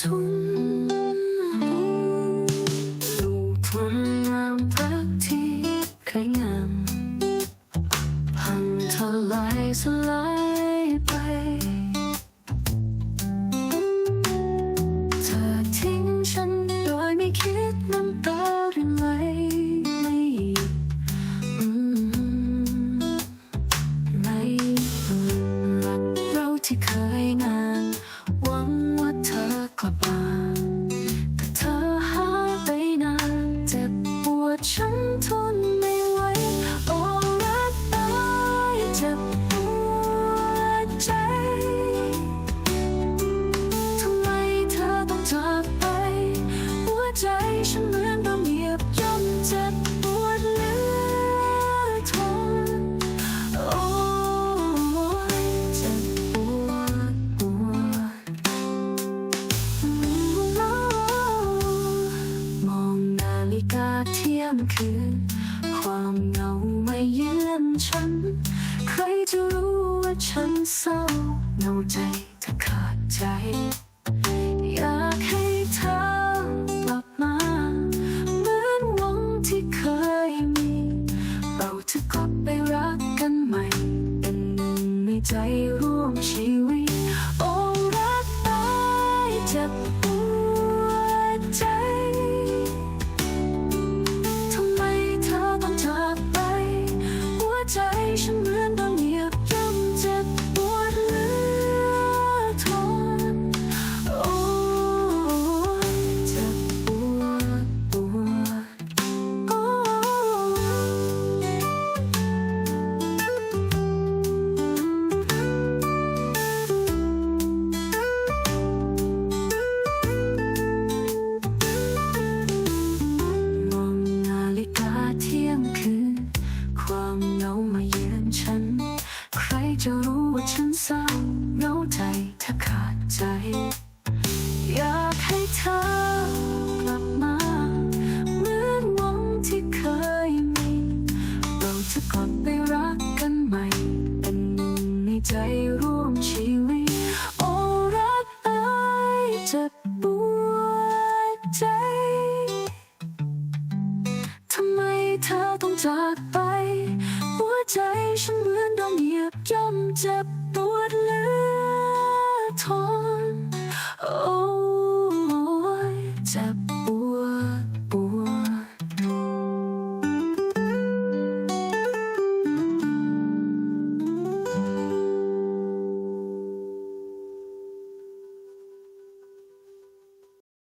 ทุ ธอกลับมาแต่เธอหายไปนานเจ็บปวดฉันทนไม่ไหวโอ้รักตายเจ็บปวดใจทำไมเธอต้องจากไป หัวใจฉัน ยงคืนความเหงาไม่เยือนฉัน ใครจะรู้ว่าฉันเศร้าเหงาใจเธอขาดใจ อยากให้เธอกลับมาเหมือนหวังที่เคยมี เราจะกลับไปรักกันใหม่ เป็นหนึ่งในใจร่วมชีวิต โอ้รักตายเจ็บ ฉัน ใครจะรู้ว่าฉันเศร้าเหงาใจแทบขาดใจ อยากให้เธอกลับมาเหมือนหวังที่เคยมี เราจะกลับไปรักกันใหม่ เป็นหนึ่งในใจร่วมชีวิต โอ้รักเอ้ยเจ็บปวดใจ ทำไมเธอต้องจาก ไป หัวใจฉันเหมือนโดนเหยียบย่ำเจ็บปวดเหลื